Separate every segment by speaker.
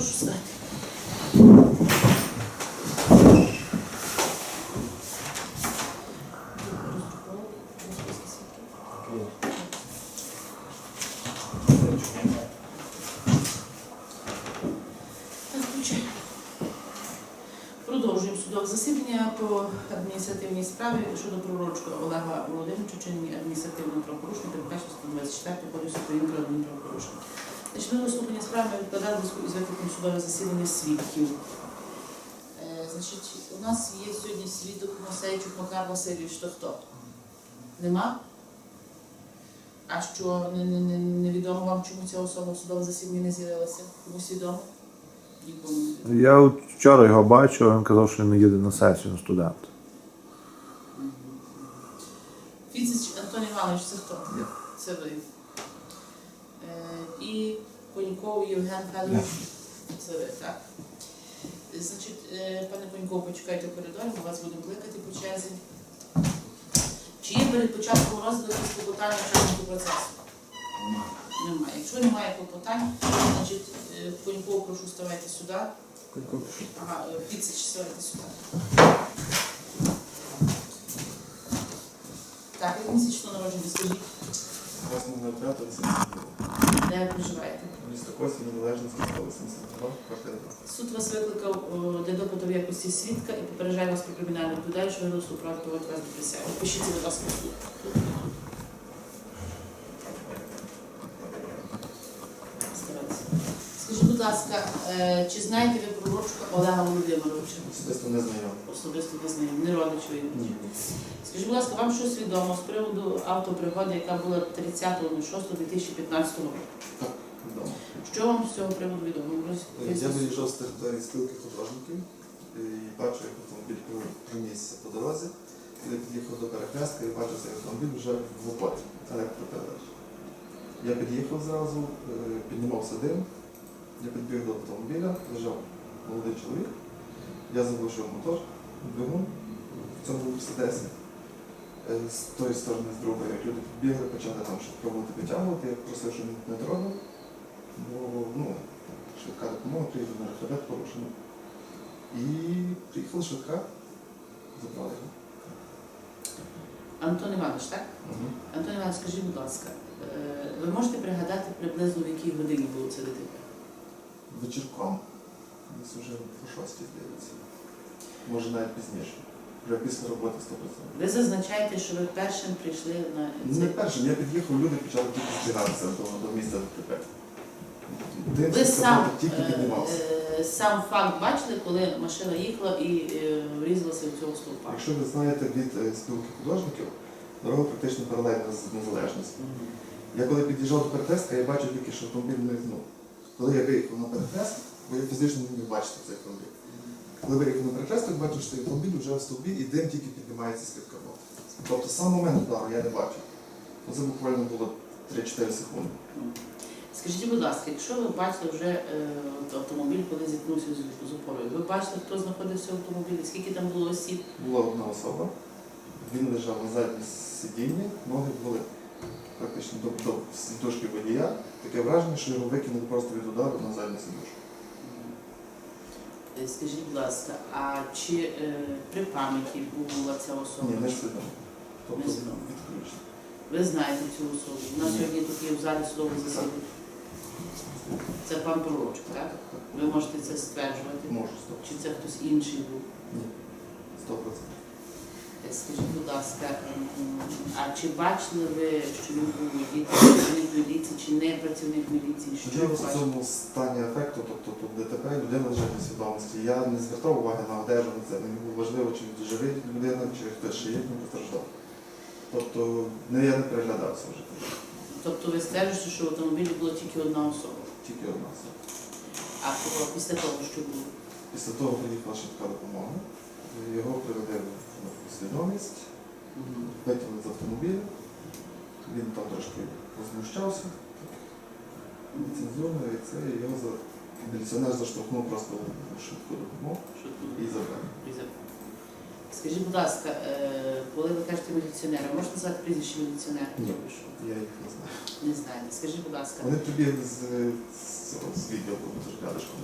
Speaker 1: Прошу стати. По адміністративній справі щодо пророчка Олега Володимировича вчинення адміністративного правопорушення, передбачено 124 Кодексу України про адмінправопорушення. Значить, ми справи відкладали в зв'язку із викликом судове засідання свідків. Е, значить, у нас є сьогодні свідок Мосейчук Макар Васильович, то хто? Нема? А що не, не, не, невідомо вам, чому ця особа в судове засідання не з'явилася? Комусь відомо? Нікому не відомо.
Speaker 2: Я от вчора його бачив, він казав, що він їде на сесію студент.
Speaker 1: Фіцич Антон Іванович, це хто? Це ви. Е, і Коньков Євген Федорович. Це так. Е, Значить, е, пане Коньков, почекайте в коридорі, ми вас будемо кликати по черзі. Чи є перед початком розгляду якісь клопотання учасників процесу? Немає. Якщо немає клопотань, значить е, Коньков, прошу ставайте сюди. Ага, е, ставайте сюди. Так, як місячно народження, скажіть,
Speaker 3: 8.05,
Speaker 1: де ви проживаєте?
Speaker 3: Місто Косів, Незалежність, 182, квартира 2.
Speaker 1: Суд вас викликав о, для допиту в якості свідка і попереджає вас про кримінальну відповідальність, що виносу проводити вас до присяги. Пишіться, будь ласка, в суд. Старайтеся. Скажіть, будь ласка, е, чи знаєте ви про Рочка Олега Володимировича?
Speaker 3: Особисто не знайомий.
Speaker 1: Особисто не знаю, не родич ви.
Speaker 3: Ні.
Speaker 1: Скажіть, будь ласка, вам щось відомо з приводу автопригоди, яка була 30.06.2015 року?
Speaker 3: Так.
Speaker 1: Що вам з цього приводу відомо?
Speaker 3: Е, Я виїжджав з території спілки художників і бачу, як автомобіль пронісся по дорозі. Коли під'їхав до перехрестка і бачив цей автомобіль вже в оплаті електропередач. Я під'їхав зразу, е, піднімався дим, я підбіг до автомобіля, лежав молодий чоловік, я заглушив мотор, двигун в цьому Мерседесі. Е, З тої сторони, з другої, люди підбігли, почали там щось пробувати витягувати, я просив, щоб він не трогав, бо ну, швидка допомога, приїхав на хребет порушено. І приїхала швидка, забрали його.
Speaker 1: Антон Іванович, так? Антон Іванович, скажіть, будь ласка, е, ви можете пригадати приблизно в якій годині було це ДТП?
Speaker 3: Вечірком, десь уже по шостій, здається. Може навіть пізніше. Вже після роботи 100%.
Speaker 1: Ви зазначаєте, що ви першим прийшли на
Speaker 3: Не першим, я під'їхав, люди почали тільки збиратися до, до місця ДТП.
Speaker 1: Ви сам, е, е, сам факт бачили, коли машина їхала і е, врізалася в цього стовпа?
Speaker 3: Якщо ви знаєте від спілки художників, дорога практично паралельна з незалежністю. Я коли під'їжджав до перехрестка, я бачив тільки, що автомобіль не ну, Коли я виїхав на перехрест, бо я фізично не міг бачити цей автомобіль. Коли виїхав на перехресток, бачив, що автомобіль вже в стовбі і дим тільки піднімається з-під капота. Тобто сам момент удару я не бачив. Це буквально було 3-4 секунди.
Speaker 1: Скажіть, будь ласка, якщо ви бачили вже е, автомобіль, коли зіткнувся з, з опорою, ви бачили, хто знаходився в автомобілі, скільки там було осіб?
Speaker 3: Була одна особа, він лежав на задній сидінні, ноги були практично до, до сідушки водія. Таке враження, що його викинули просто від удару на задню сідушку.
Speaker 1: Е, Скажіть, будь ласка, а чи е, при пам'яті була ця особа?
Speaker 3: Ні, не свідомо. Тобто відключено.
Speaker 1: Ви знаєте цю особу. У нас
Speaker 3: Ні.
Speaker 1: сьогодні тут є в залі судового засідання. Це пан Пророчок, так? Ви можете це стверджувати?
Speaker 3: Можу, стоп.
Speaker 1: Чи це хтось інший був?
Speaker 3: Ні. 100%.
Speaker 1: Е, Скажіть, будь ласка, а чи бачили ви, що він був водій, працівник міліції, чи не працівник міліції? Що ви
Speaker 3: в
Speaker 1: бачили?
Speaker 3: цьому стані ефекту, тобто тут ДТП, людина лежить на свідомості. Я не звертав уваги на одежу, на це. Мені було важливо, чи живий людина, чи хтось ще є, не постраждав. Тобто не я не приглядався вже.
Speaker 1: Тобто ви стверджуєте, що в автомобілі була тільки одна особа.
Speaker 3: Тільки одна особа.
Speaker 1: А по- після того, що було?
Speaker 3: Після того приїхала швидка допомога. Його привели в свідомість, витягли з автомобіля. Він там трошки возмущався. Нецензурно, і це його за... міліціонер заштовхнув просто в швидку допомогу і забрав.
Speaker 1: Скажіть, будь ласка, е, коли ви кажете міліціонера, можете назвати прізвище міліціонера?
Speaker 3: Ні. Я їх не знаю.
Speaker 1: Не знаєте. Скажіть, будь ласка,
Speaker 3: Вони прибігли з, з, відділку, дуже рядышком,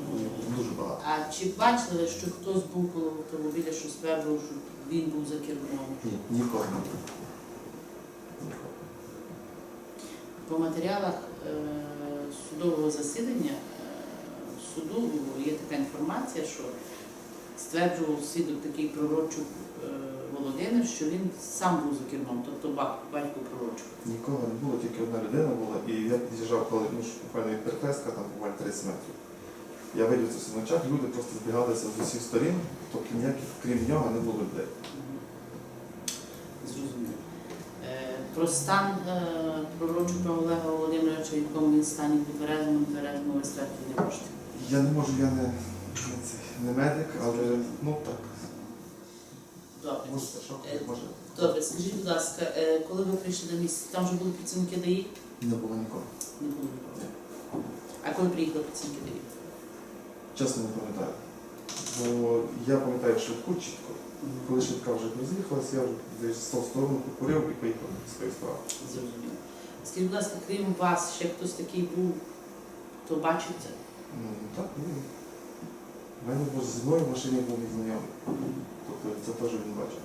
Speaker 3: дуже багато.
Speaker 1: а чи бачили, ви, що хтось був коло автомобіля, що стверджував, що він був за кермом?
Speaker 3: Ні, нікого не було.
Speaker 1: По матеріалах е, судового засідання е, суду є така інформація, що стверджував свідок такий пророчук е, Володимир, що він сам був за кермом, тобто батько пророчук.
Speaker 3: Нікого не було, тільки одна людина була, і я під'їжджав, коли ну, буквально перехрестка, там буквально 30 метрів. Я видів це все на очах, люди просто збігалися з усіх сторін, тобто ніяких, крім нього, не було людей.
Speaker 1: Зрозуміло. Е, Про стан е, пророчука Олега Володимировича, в якому він стані в тверезому, тверезому ви не можете.
Speaker 3: Я не можу, я не, не, медик, але ну так.
Speaker 1: Добре.
Speaker 3: Це
Speaker 1: Е,
Speaker 3: може.
Speaker 1: Добре, скажіть, будь ласка, е, коли ви прийшли на місце, там вже були працівники ДАІ?
Speaker 3: Не було нікого.
Speaker 1: Не було нікого. А коли приїхали працівники ДАІ?
Speaker 3: Чесно не пам'ятаю. Бо я пам'ятаю швидку чітко. Коли швидка вже роз'їхалась, я вже десь того сторону покурив і поїхав на свою справу.
Speaker 1: Зрозуміло. Скажіть, будь ласка, крім вас, ще хтось такий був, хто бачив це?
Speaker 3: Ну, так, ні. У мене був зі мною в машині був мій знайомий. Тобто це теж він бачив.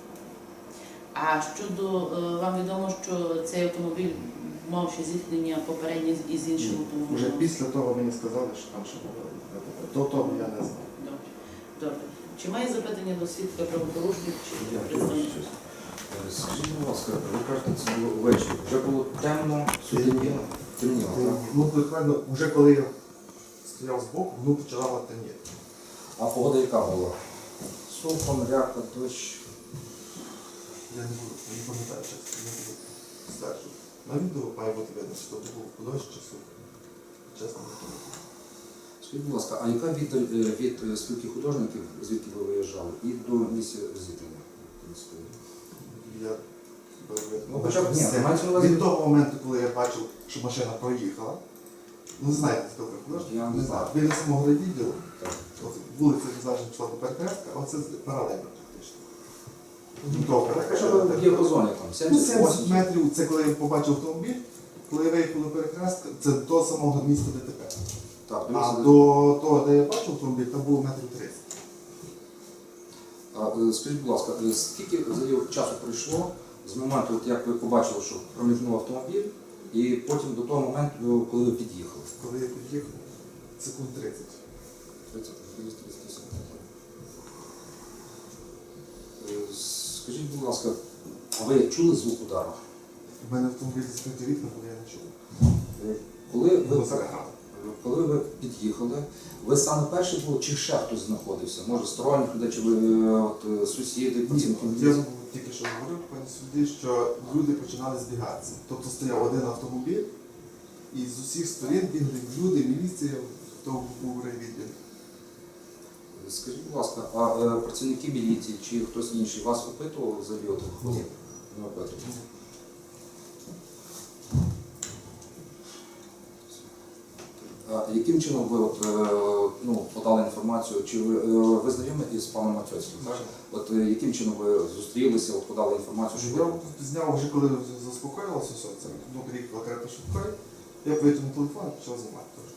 Speaker 1: А щодо е, вам відомо, що цей автомобіль мав ще зіткнення попереднє із іншим автомобілем?
Speaker 3: Уже після того мені сказали, що там ще було. ДТП. До того я не знав.
Speaker 1: Добре. Добре. Чи має запитання до свідка правопорушник чи
Speaker 4: Я
Speaker 1: представник?
Speaker 4: щось. Е, Скажіть, будь ласка, ви кажете, це було ввечері. Вже було темно,
Speaker 3: Темніло.
Speaker 4: темніло, так?
Speaker 3: Ну, буквально, вже коли я стояв збоку, ну почала темніти.
Speaker 4: А погода яка була? Сухо, мряка, дощ.
Speaker 3: Я не буду, я не пам'ятаю чесно, не буду стверджувати. На відео має бути видно, що це був дощ чи сух. Чесно не пам'ятаю.
Speaker 4: Скажіть, будь ласка, а яка віддаль е, від е, спілки художників, звідки ви виїжджали, і до місця зіткнення?
Speaker 3: Я
Speaker 4: Ну, хоча б ні,
Speaker 3: Це
Speaker 4: мається на увазі-
Speaker 3: від того моменту, коли я бачив, що машина проїхала. Ну, знаєте, хто це художник?
Speaker 4: Я не знаю.
Speaker 3: Біля самого відділу,
Speaker 4: Так.
Speaker 3: Вулиця Візажна пішла до перехрестка, а оце паралельно практично. Ну, Добре,
Speaker 4: Так, що ви в діапазоні там?
Speaker 3: Ну,
Speaker 4: 70
Speaker 3: 70 метрів, це коли я побачив автомобіль, коли я виїхав до перехрестка, це до самого місця ДТП.
Speaker 4: Так,
Speaker 3: А
Speaker 4: дивіться,
Speaker 3: до того, де я бачив автомобіль, там було метрів 30.
Speaker 4: А, е, скажіть, будь ласка, е, скільки часу пройшло з моменту, от як ви побачили, що проміжнув автомобіль, і потім до того моменту, коли ви під'їхали?
Speaker 3: Коли я під'їхав, секунд 30.
Speaker 4: 30, 30, 30 секунд. Скажіть, будь ласка, а ви чули звук удару?
Speaker 3: У мене автомобіль закриті вікна, коли я не чув.
Speaker 4: Коли ви, коли ви під'їхали, ви саме перший був, чи ще хтось знаходився? Може, сторонніх людей, чи ви е, от, е, сусіди,
Speaker 3: Ні, я тільки що говорив пані судді, що люди починали збігатися. Тобто стояв один автомобіль, і з усіх сторін бігли люди, міліція, хто був райвідділ.
Speaker 4: Скажіть, будь ласка, а е, працівники міліції чи хтось інший вас опитував взагалі от
Speaker 3: Ні.
Speaker 4: Не опитував. А яким чином ви от, е, ну, подали інформацію? Чи ви, е, ви знайомі із паном Матьоцьким? От е, яким чином ви зустрілися, от подали інформацію? Що
Speaker 3: Я зняв вже коли заспокоїлося все це, ну приїхала карета швидкої, я витягнув телефон і почав знімати теж.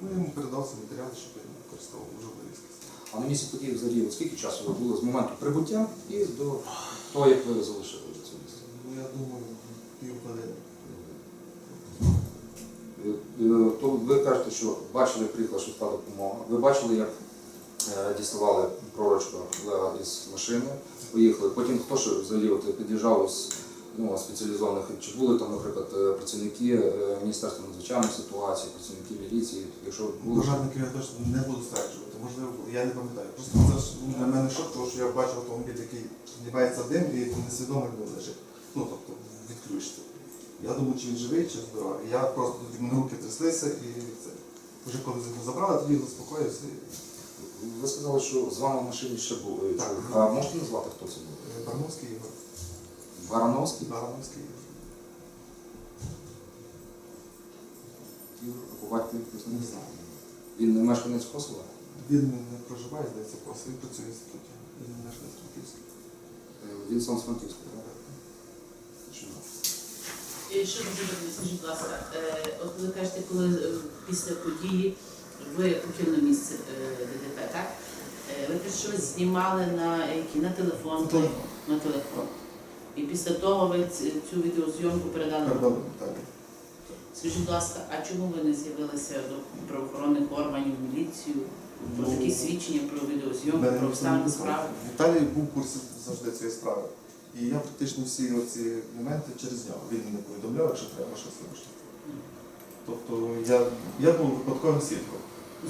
Speaker 3: Ну, я йому передав ці матеріали, щоб він використовував в журналістській.
Speaker 4: А на місці події взагалі скільки часу ви були з моменту прибуття і до того, як ви залишили це місце?
Speaker 3: Ну, я думаю, пів години.
Speaker 4: Е, То ви кажете, що бачили, приїхала швидка допомога. Ви бачили, як е, діставали пророчка Олега із машини, поїхали. Потім хто ще взагалі от, під'їжджав з ну, спеціалізованих, чи були там, наприклад, е, працівники е, Міністерства надзвичайних ситуацій, працівники міліції, якщо були.
Speaker 3: Пожарників я точно не буду стверджувати, можливо, я не пам'ятаю. Просто це ж для мене шок, тому що я бачив автомобіль, який знімається дим і несвідомий не лежить. Ну, тобто, відключиться. Я думаю, чи він живий, чи здоровий. Я просто мене руки тряслися і це. Вже коли його забрали, тоді заспокоївся.
Speaker 4: Ви сказали, що з вами в машині ще був е,
Speaker 3: Так.
Speaker 4: чоловік. А можете назвати, хто це був?
Speaker 3: Е, Барановський Ігор.
Speaker 4: Барановський?
Speaker 3: Барановський Ігор.
Speaker 4: Ігор, а по батькові хтось не
Speaker 3: Не знаю.
Speaker 4: Він не мешканець Косова?
Speaker 3: Він не проживає, здається, просто він працює в інституті. Він не мешканець Франківська.
Speaker 4: Він сам з ні?
Speaker 1: І ще дуже добре, скажіть, будь ласка, е, от ви кажете, коли е, після події ви покинули місце е, ДТП, так? Е, Ви щось знімали на які? На телефон?
Speaker 3: Телефон.
Speaker 1: На телефон. І після того ви ц- цю відеозйомку передали.
Speaker 3: Передали так.
Speaker 1: Скажіть, будь ласка, а чому ви не з'явилися до правоохоронних органів, в міліцію? Про такі свідчення про відеозйомку, про обставини справи?
Speaker 3: Віталій був в курсі завжди цієї справи. І я практично всі ці моменти через нього. Він мене повідомляв, якщо треба щось вирішити. Тобто я, я був випадковим свідком.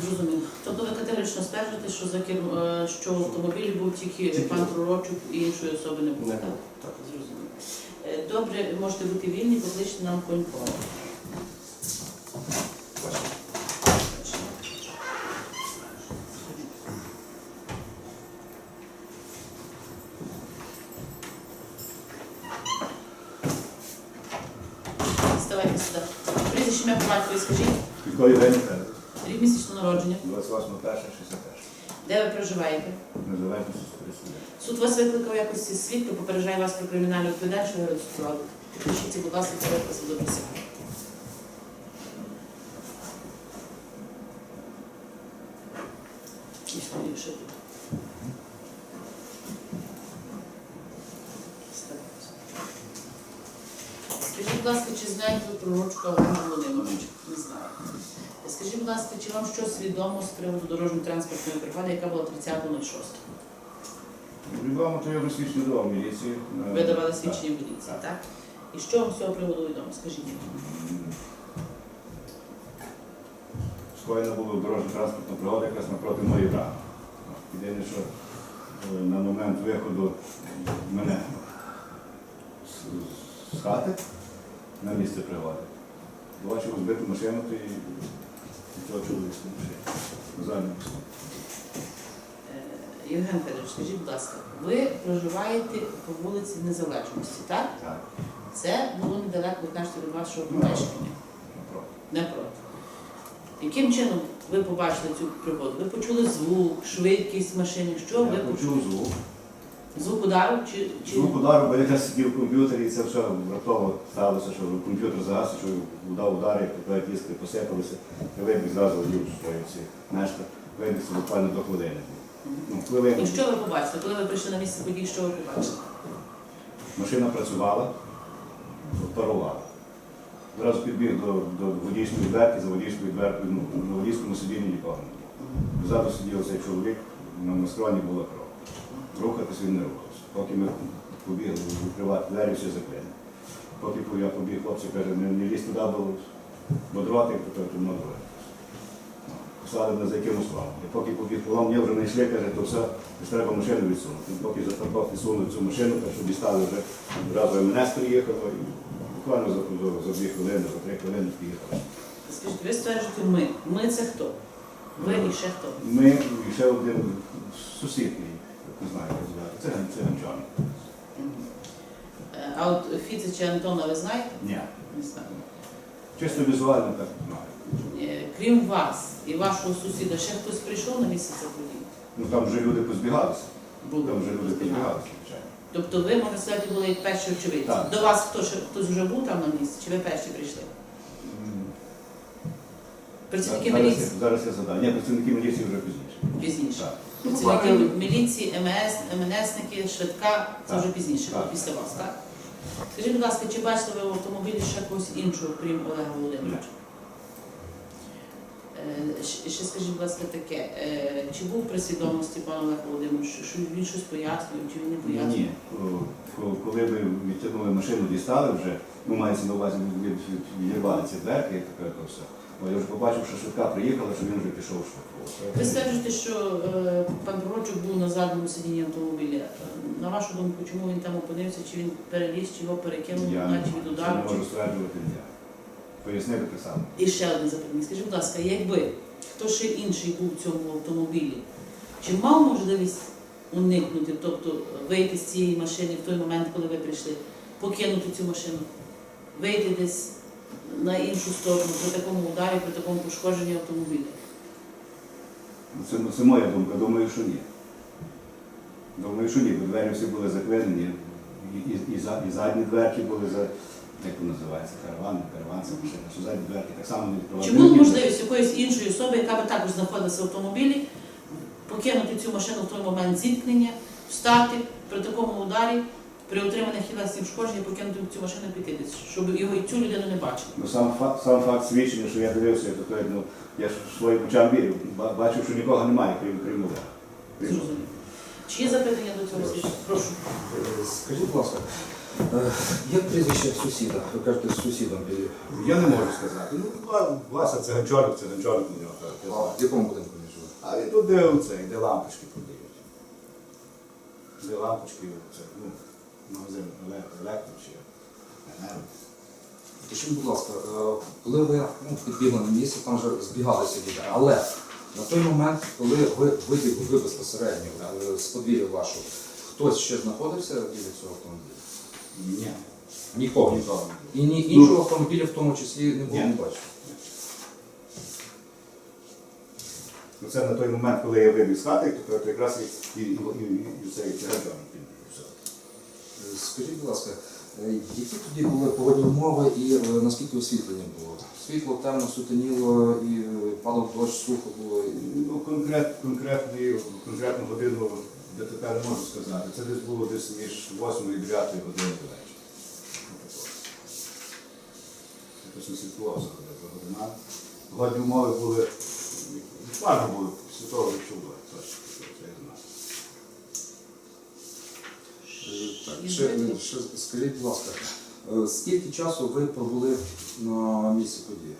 Speaker 1: Зрозуміло. Тобто ви категорично стверджуєте, що за керм... е, що в автомобілі був тільки,
Speaker 3: Тільки.
Speaker 1: пан Пророчук і іншої особи не було.
Speaker 3: Не
Speaker 1: так?
Speaker 3: було. Так.
Speaker 1: Зрозуміло. Е, Добре, можете бути вільні, покличте нам конько. Ставайте сюди. Прізвище ім'я по батькові скажіть.
Speaker 5: Якої день?
Speaker 1: Рік місячного народження.
Speaker 5: 28 1 61.
Speaker 1: Де ви проживаєте?
Speaker 5: Незалежність суспільства.
Speaker 1: Суд вас викликав в свідка, попереджає вас про кримінальну відповідальність, що розстріляли. Пишіть, будь ласка, ще тут. Стараюся. Скажіть, будь ласка, чи знаєте ви про ручку Олега Володимировича? Не знаю. Скажіть, будь ласка, чи вам щось відомо з приводу дорожньо-транспортної пригоди, яка була 30.06?
Speaker 5: Відомо, то я вже свідчення давав міліції. Е,
Speaker 1: Ви давали свідчення в поліції, так? І що вам з цього приводу відомо? Скажіть.
Speaker 5: М. Скоєна була дорожньо-транспортна пригода якраз напроти моєї брами. Єдине, що е, на момент виходу мене з, з хати на місце пригоди. Бачив збиту машину то і цього чоловіка з машини. На задньому сидінні.
Speaker 1: Е, Євген Федорович, скажіть, будь ласка, ви проживаєте по вулиці Незалежності, так?
Speaker 5: Так,
Speaker 1: Це було недалеко від нашого від вашого помешкання.
Speaker 5: напроти.
Speaker 1: Напроти. Яким чином ви побачили цю пригоду? Ви почули звук, швидкість машини? Що ви
Speaker 5: Я
Speaker 1: почули?
Speaker 5: почув звук.
Speaker 1: Звук удару чи, чи...
Speaker 5: Звук удару, бо я сидів в комп'ютері, і це все раптово сталося, що комп'ютер загасив, що удав удар, як іскри посипалися. Я вибіг зразу в свої ці нешта, вибіг буквально до хвилини. Ну, хвилину.
Speaker 1: І що ви побачили? Коли ви прийшли на місце подій, що ви побачили?
Speaker 5: Машина працювала, парувала. Зразу підбіг до, до водійської дверки, за водійською дверкою, ну, на водійському сидінні нікого не було. Ззаду сидів цей чоловік, на, на була кров. Рухатись він не рухався. Поки ми побігли відкривати двері, всі закриті. Поки я побіг, хлопці каже, не, не лізь туди, бо, бо дроти, то то на двоє. Посадив за якимось планом. І поки полом, я вже не йшли, каже, то все, то треба машину відсунути. І Поки за парковки сунув цю машину, так що дістали вже одразу МНС приїхало, і буквально за, за, за дві хвилини, за три хвилини приїхали.
Speaker 1: Скажіть, ви стверджуєте ми. Ми це хто? Ви і ще хто?
Speaker 5: Ми і ще один сусід, мій, не знаю, як звати, це, це ганчан.
Speaker 1: Е, А от Фіцича Антона ви знаєте?
Speaker 5: Ні.
Speaker 1: Не знаю.
Speaker 5: Чисто візуально так знаю.
Speaker 1: Е, Крім вас і вашого сусіда, ще хтось прийшов на місце цих?
Speaker 5: Ну там вже люди позбігалися.
Speaker 1: Було.
Speaker 5: Там вже люди позбігалися, звичайно.
Speaker 1: Тобто ви, можна сказати, були як перші очевидці.
Speaker 5: Так.
Speaker 1: До вас хто хтось вже був там на місці, чи ви перші прийшли? Працівники
Speaker 5: зараз,
Speaker 1: міліції
Speaker 5: зараз я задаю. Ні, працівники міліції вже пізніше.
Speaker 1: пізніше.
Speaker 5: Так.
Speaker 1: Працівники міліції, МС, МНСники, швидка, це
Speaker 5: Так.
Speaker 1: вже пізніше,
Speaker 5: Так.
Speaker 1: після вас, так? Скажіть, будь ласка, чи бачили ви в автомобілі ще когось іншого, крім Олега Володимировича? Е, ще- скажіть, будь ласка, таке, е, чи був при свідомості пан Олег Володимирович, що- він щось пояснює, чи він не пояснює?
Speaker 5: Ні. О, Коли ми відтягнули машину, дістали вже, ну мається на увазі, від- від- відірвали ці дверки, і таке то все. Бо я вже побачив, що швидка приїхала, що він вже пішов швидко.
Speaker 1: Ви стверджуєте, що е, пан Пророчук був на задньому сидінні автомобіля. Е, На вашу думку, чому він там опинився, чи він переліз, чи його перекинув,
Speaker 5: Я
Speaker 1: наче від удару?
Speaker 5: не
Speaker 1: чи-
Speaker 5: можу стверджувати ні. Пояснити те саме.
Speaker 1: І ще одне запитання. Скажіть, будь ласка, якби хто ще інший був в цьому автомобілі, чи мав можливість уникнути, тобто вийти з цієї машини в той момент, коли ви прийшли, покинути цю машину, вийти десь на іншу сторону при такому ударі, при такому пошкодженні автомобіля?
Speaker 5: Це, це моя думка, думаю, що ні. Думаю, що ні, бо двері всі були закладені, і, і, і, і задні дверки були за, як воно називається, караван, караван, це машина, що задні дверки так само не відкривали.
Speaker 1: Чи була можливість якоїсь іншої особи, яка би також знаходилася в автомобілі, покинути цю машину в той момент зіткнення, встати при такому ударі, при отриманих тілесних ушкоджень, покинути цю машину піти, десь, щоб його і цю людину не бачили?
Speaker 5: Ну, сам факт, сам факт свідчення, що я дивився, я такий, ну, я ж своїм очам вірив, ба- бачив, що нікого немає, крім крім Олега.
Speaker 1: Зрозуміло. Чи є запитання до цього свідчення? Прошу.
Speaker 4: Е, Скажіть, будь ласка, е, як прізвище сусіда? Ви кажете, з сусідом біля.
Speaker 5: Я не можу сказати. Ну, Ва- Вася це Гончарик у нього. так, я
Speaker 4: А в якому будинку він живе?
Speaker 5: А він тут де оце, де лампочки продають. Де лампочки, це, ну, магазин еле- електро.
Speaker 4: Скажіть, будь ласка, е, коли ви ну, підбігли на місце, там вже збігалися люди, але на той момент, коли ви вибігли ви безпосередньо е, з подвір'я вашого, хтось ще знаходився біля цього автомобіля?
Speaker 5: Ні.
Speaker 4: Нікого.
Speaker 5: Нікого.
Speaker 4: І ні іншого автомобіля в тому числі не було
Speaker 5: Ні.
Speaker 4: не бачив.
Speaker 5: Ну, це на той момент, коли я вибіг з хати, то, якраз і, і, і, і, і цей.
Speaker 4: Е, Скажіть, будь ласка, е, які тоді були погодні умови і е, наскільки освітлення було? Світло темно, сутеніло, і е, падав дощ, сухо було.
Speaker 5: Ну, конкрет, конкретний, конкретну годину ДТП не можу сказати. Це десь було десь між 8 і 9 години до вечора. Якось не слідкував за годин- за умови були, буквально були після того, як чув точно, це я знаю.
Speaker 4: Е, Так, ще, ще скажіть, будь ласка, е, скільки часу ви пробули на місці події?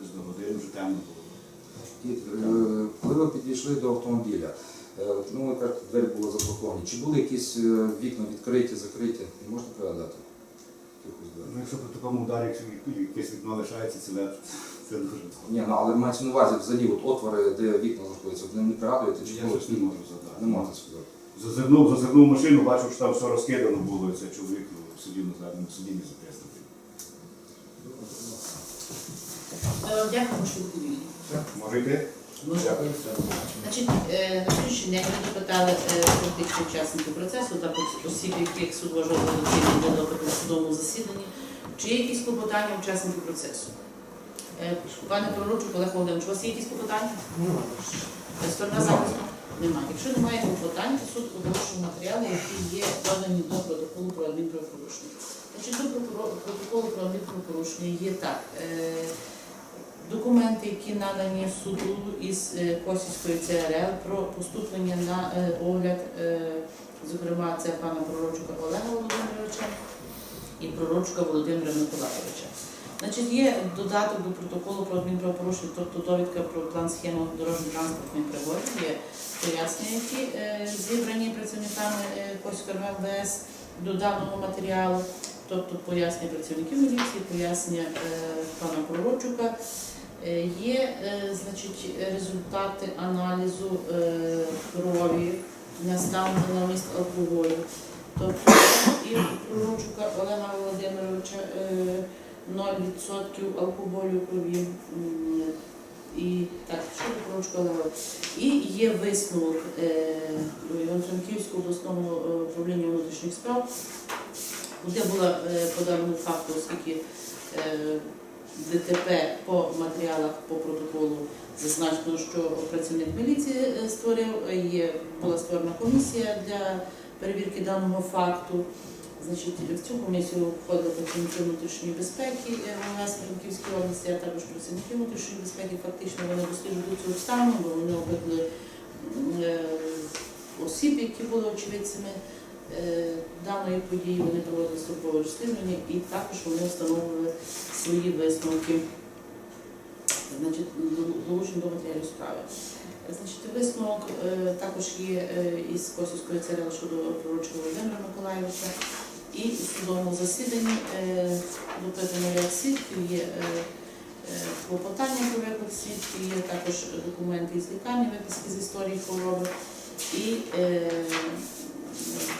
Speaker 5: Десь до години вже темно було.
Speaker 4: І, е, коли ви підійшли до автомобіля, е, ну, ви двері були заблоковані. Чи були якісь е, вікна відкриті, закриті? Не можна пригадати? Якихось дверей?
Speaker 5: Ну, якщо при такому ударі якщо якесь вікно лишається, це, легше. Це дуже добре.
Speaker 4: Ні, ну але мається на увазі взагалі от отвори, де вікна знаходяться, ви не пригадуєте, чи
Speaker 5: Я щось не можу задати.
Speaker 4: Не можете сказати.
Speaker 5: Зазирнув, зазирнув машину, бачив, що там все розкидано було, і це чоловік ну, сидів на задньому сидінні записнутий.
Speaker 1: Е, Дякую, що відповіли.
Speaker 5: Може йти?
Speaker 1: Ну,
Speaker 5: Дякую.
Speaker 1: Значить, е, на сьогоднішній день ми допитали е, практично учасників процесу та осіб, яких суд вважав за доцільним для допиту в судовому засіданні. Чи є якісь клопотання учасників процесу? Пане Пророчук, Олег Володимирович, у вас є якісь клопотання? Е, Сторона захисту? Немає. Якщо немає клопотань, то суд оголошує матеріали, які є додані до протоколу про адмінправопорушення. Значить, до протоколу про адмінправопорушення є так. е, Документи, які надані суду із е, Косівської ЦРЛ про поступлення на огляд, зокрема, це пана Пророчука Олега Володимировича і Пророчука Володимира Миколайовича. Значить, є додаток до протоколу про адмінправопорушення, тобто довідка про план схему дорожньо-транспортних пригод, є пояснення, які е, зібрані працівниками е, Косівської МВС до даного матеріалу, тобто пояснення працівників міліції, пояснення е, пана Пророчука. Е, Є значить, результати аналізу крові на стан на міст алкоголю. Тобто і Пророчука Олега Володимировича 0% алкоголю крові. І так, що І є висновок е, Івано-Франківського обласного е, управління внутрішніх справ, де було е, по даному факту, оскільки ДТП по матеріалах по протоколу зазначено, що працівник міліції створив, є, була створена комісія для перевірки даного факту. Значить, в цю комісію входили працівники внутрішньої безпеки е, МВС Франківської області, а також працівники внутрішньої безпеки. Фактично вони досліджують цю обставину, бо вони опитали м, е, осіб, які були очевидцями е, даної події, вони проводили службове розслідування і також вони встановили свої висновки, значить, до- матеріалів справи. Значить, висновок також є із Косівської ЦРЛ щодо пророчого Володимира Миколаєвича. І у судовому засіданні е, допитано ряд свідків, є е, е, клопотання про виклик свідків, є також документи із лікарні, виписки з історії хвороби і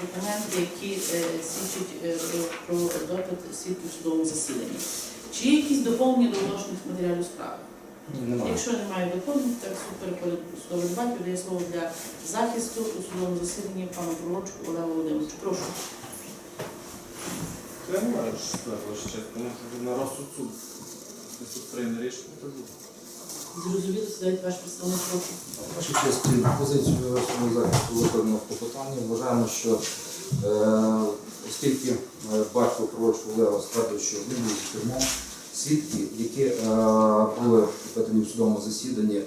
Speaker 1: документи, які свідчать про допит свідків в судовому засіданні. Чи є якісь доповнення до оголошених матеріалів справи?
Speaker 4: Немає.
Speaker 1: Якщо немає доповнень, так суд переходить до дає слово для захисту у судовому засіданні пану Пророчку Олегу Володимировичу. Прошу.
Speaker 6: Я не маю що сказати, ще, тому що на розсуд суд. Якщо суд прийме рішення, то буде.
Speaker 1: Зрозуміло, сідайте ваш представник прошу.
Speaker 4: Ваша честь, позицію свого захисту викладено по питанню. Вважаємо, що е, оскільки е, батько пророчого Олега ствердив, що він був за кермом, свідки, які е, були опитані в судовому засіданні,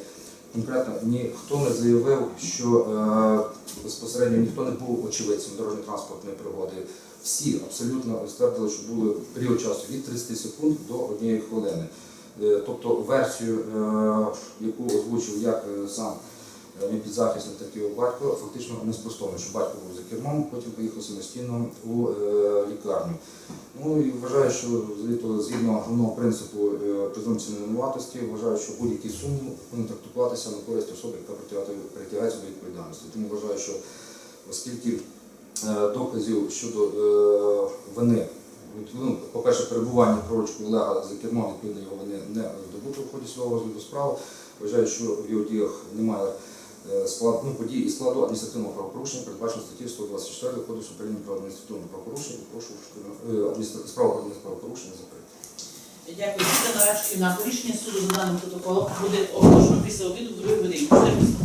Speaker 4: конкретно ніхто не заявив, що е, безпосередньо ніхто не був очевидцем дорожньо-транспортної пригоди. Всі абсолютно ствердили, що були період часу від 30 секунд до однієї хвилини. Е, Тобто версію, е, яку озвучив як е, сам мій підзахисник, так і його батько, фактично не спростовано, що батько був за кермом, потім поїхав самостійно у лікарню. Ну і вважаю, що згідно- головного принципу презумпції невинуватості, вважаю, що будь-який сумнів повинен трактуватися на користь особи, яка притягається до відповідальності. Тому вважаю, що оскільки доказів щодо е, вини ну, по-перше, перебування пророчку Олега за кермом відповідно його вони не здобуто в ході свого розгляду справи. Вважаю, що в його діях немає е, ну, подій і складу адміністративного правопорушення, передбачено статті 124 Кодексу України про адміністративне правопорушення. Прошу е, справу про адміністративне правопорушення закрити.
Speaker 1: Дякую. Після нарадчої на рішення суду за даним протоколом буде оголошено після обіду в другій годині.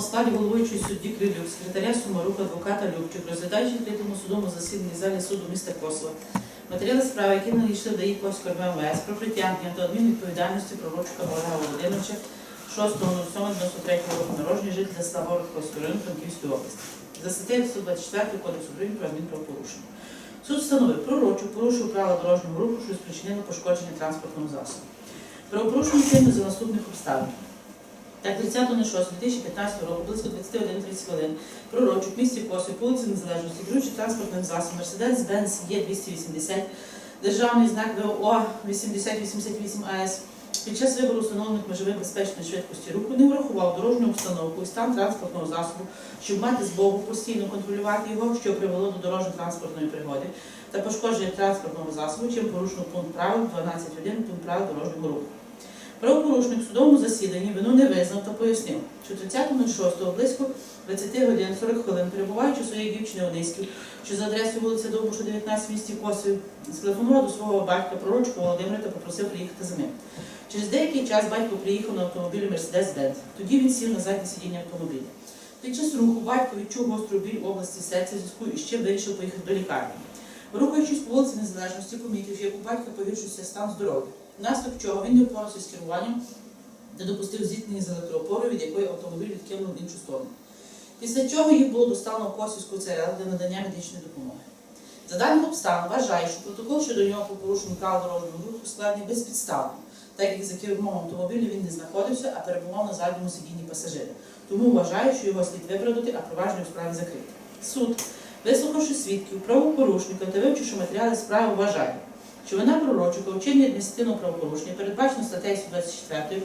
Speaker 1: В складі головуючої судді Крилюк, секретаря Сумарук, адвоката Любчик, розглядаючи в третьому судовому засіданні залі суду міста Косово. Матеріали справи, які надійшли до Ковського МВС про притягнення до адмінвідповідальності пророчка Олега Володимировича 6.07.93 року народження жителя Славора Косового району Франківської області. За статтею 124 Кодексу України про адмінправопорушення. Суд встановив, пророчок порушив правила дорожнього руху, що спричинило пошкодження транспортного засобу. Правопорушення вчинено за наступних обставин. Так, 30.06.2015 року, близько 21.30 хвилин, пророчок в місті Косів, вулиці Незалежності, керуючи транспортним засобом Mercedes-Benz Е280, державний знак ВО 8088 АС, під час вибору встановлених межових безпечної швидкості руху не врахував дорожню обстановку і стан транспортного засобу, щоб мати змогу постійно контролювати його, що привело до дорожньо-транспортної пригоди та пошкодження транспортного засобу, чим порушено пункт правил 12.1 пункт правил дорожнього руху. Правопорушник в судовому засіданні вину не визнав та пояснив, що 30.06 близько 20 годин 40 хвилин, перебуваючи у своїй дівчини Ониськів, що за адресою вулиця Довбуша, 19 в місті Косів, зателефонував до свого батька пророчку Володимира та попросив приїхати за ним. Через деякий час батько приїхав на автомобілі Mercedes-Benz. Тоді він сів на заднє сидіння автомобіля. Під час руху батько відчув гостру біль в області серця зв'язку і ще вирішив поїхати до лікарні. Рухаючись по вулиці Незалежності, помітив, як у батька погіршився стан здоров'я. Внаслідок чого він не впорався з керуванням та допустив зіткнення з електроопорою, від якої автомобіль відкинув в іншу сторону. Після чого їх було доставлено в Косівську ЦРЛ для надання медичної допомоги. За даним обставин вважає, що протокол щодо нього по порушенню правил дорожнього руху складений безпідставно, так як за кермом автомобіля він не знаходився, а перебував на задньому сидінні пасажира. Тому вважає, що його слід виправдати, а провадження у справі закрити. Суд, вислухавши свідків, правопорушника та вивчивши матеріали справи, вважає, що вина пророчика у вчиненні адміністративного правопорушення передбачено статтею 124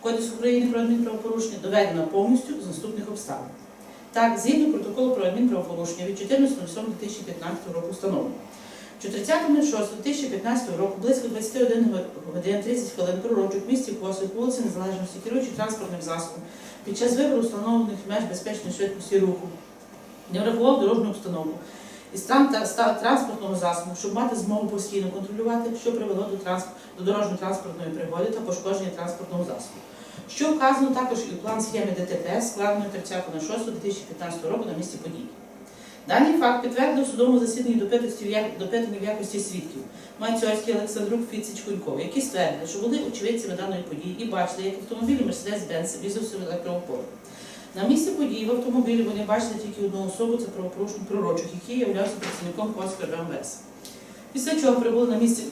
Speaker 1: Кодексу України про адмінправопорушення доведена повністю з наступних обставин. Так, згідно протоколу про адмінправопорушення від 14.07.2015 року встановлено, що 30.06.2015 року близько 21 годин 30 хвилин пророчок в місті Косів, вулиці Незалежності, керуючи транспортним засобом, під час вибору встановлених меж безпечної швидкості руху, не врахував дорожню обстановку і стан транспортного засобу, щоб мати змогу постійно контролювати, що привело до, трансп... до дорожньо-транспортної пригоди та пошкодження транспортного засобу. Що вказано також і в план схеми ДТП, складеної 30.06.2015 року на місці події. Даний факт підтвердив судовому засіданні допитаних в якості свідків Майцьорський, Олександрук, Фіцич, Куньков, які ствердили, що були очевидцями даної події і бачили, як автомобіль Mercedes-Benz врізався в електроопору. На місці події в автомобілі вони бачили тільки одну особу, це правопорушник пророчок, який являвся працівником Косівського МВС. Після чого прибули на місце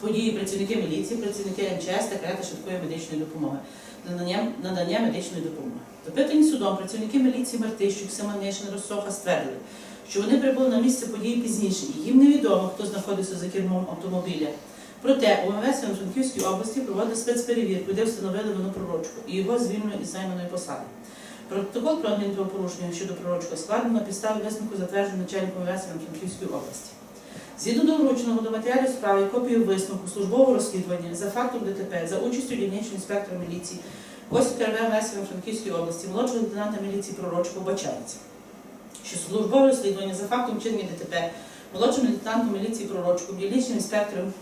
Speaker 1: події працівники міліції, працівники МЧС та карета швидкої медичної допомоги надання, надання медичної допомоги. Допитані судом працівники міліції Мартищук, Семенишин, Росоха ствердили, що вони прибули на місце події пізніше, і їм невідомо, хто знаходився за кермом автомобіля Проте УМВС у Франківській області проводить спецперевірку, де встановили вину пророчку і його звільнено із займаної посади. Протокол про адмінправопорушення щодо пророчка складено на підставі висновку затвердженого начальником УМВС Франківської області. Згідно до врученого до матеріалів справи копію висновку службового розслідування за фактом ДТП за участю дільничного інспектора міліції Косів КРВ МС Франківської області, молодшого лейтенанта міліції Пророчка вбачається, що службове розслідування за фактом вчинення ДТП молодшим лейтенантом міліції Пророчком, дільничним інспектором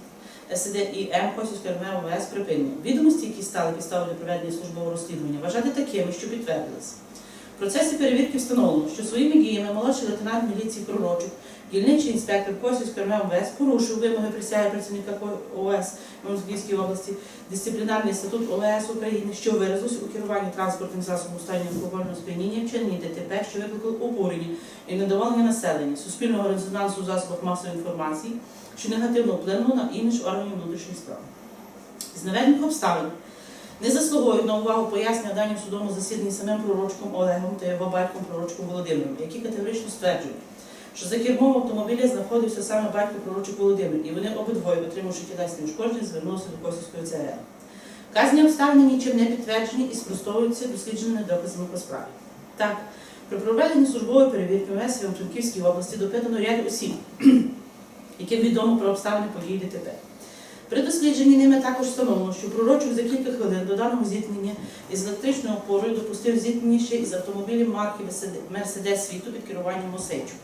Speaker 1: СД і М Косівської РМ ОВС припинено. Відомості, які стали підставою проведення службового розслідування, вважати такими, що підтвердилися. В процесі перевірки встановлено, що своїми діями молодший лейтенант міліції Пророчок, дільничий інспектор Косівської ОВС порушив вимоги присяги працівника ОВС Івано-Франківській області, дисциплінарний статут ОВС України, що виразився у керуванні транспортним засобом стані алкогольного сп'яніння, вчиненні ДТП, що викликало обурення і недоволення населення, суспільного резонансу у засобах масової інформації, що негативно вплинуло на імідж органів внутрішніх справ. З наведених обставин не заслуговують на увагу пояснення дані в судовому засіданні самим пророчком Олегом та його батьком пророчком Володимиром, які категорично стверджують, що за кермом автомобіля знаходився саме батько пророчок Володимир, і вони обидвоє, отримавши тілесні ушкодження, звернулися до Косівської ЦРЛ. Вказані обставини нічим не підтверджені і спростовуються дослідженими доказами по справі. Так, при проведенні службової перевірки МС в Франківській області допитано ряд осіб, яким відомо про обставини події ДТП. При дослідженні ними також встановлено, що пророчок за кілька хвилин до даного зіткнення із електричною опорою допустив зіткнення ще із автомобілем марки Мерседес світу під керуванням Мосейчу.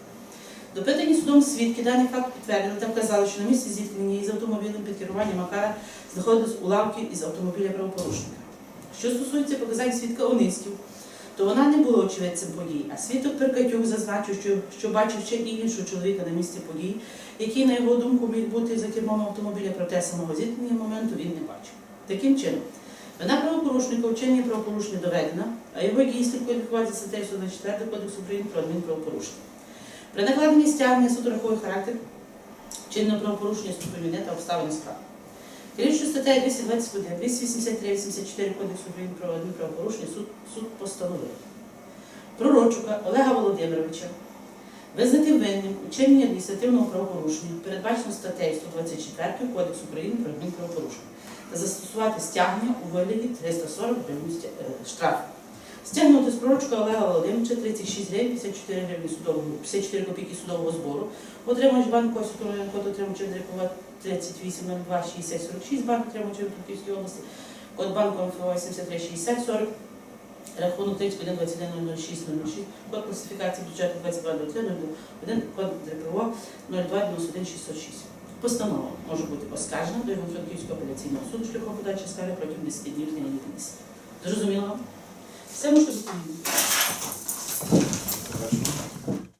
Speaker 1: Допитані судом свідки даний факт підтвердили та вказали, що на місці зіткнення із автомобілем під керуванням Макара знаходились уламки із автомобіля правопорушника. Що стосується показань свідка Ониськів, то вона не була очевидцем подій, а свідок Перкатюк зазначив, що, що бачив ще і іншого чоловіка на місці подій, який, на його думку, міг бути за кермом автомобіля, проте самого зіткнення моменту він не бачив. Таким чином, вина правопорушника у вчиненні правопорушення доведена, а його дійсно кваліфікувати статтею 124 Кодексу України про адмінправопорушення. При накладенні стягнення суд рахує характер чинного правопорушення ступеню та обставини справи. Керуючи статтею 221, 283, 84 Кодексу України про адмінправопорушення, суд, суд постановив пророчука Олега Володимировича визнати винним у чиненні адміністративного правопорушення, передбачено статтею 124 Кодексу України про адмінправопорушення, та застосувати стягнення у вигляді 340 гривень штрафу. Стягнути з пророчка Олега Володимировича 36 гривень 54 гривні судового 54 копійки судового збору. Отримувач банку код отримувача 3802 60 46, банк отримувача Франківської області, код банку МФО 73 60 40, рахунок 31 21 06 06, код класифікації бюджету 22 03 01, код ДПО 02 91 606. Постанова може бути оскаржена до Івано-Франківського апеляційного суду шляхом подачі скарги протягом 10 днів з дня її. Зрозуміло? Все можете відповідати.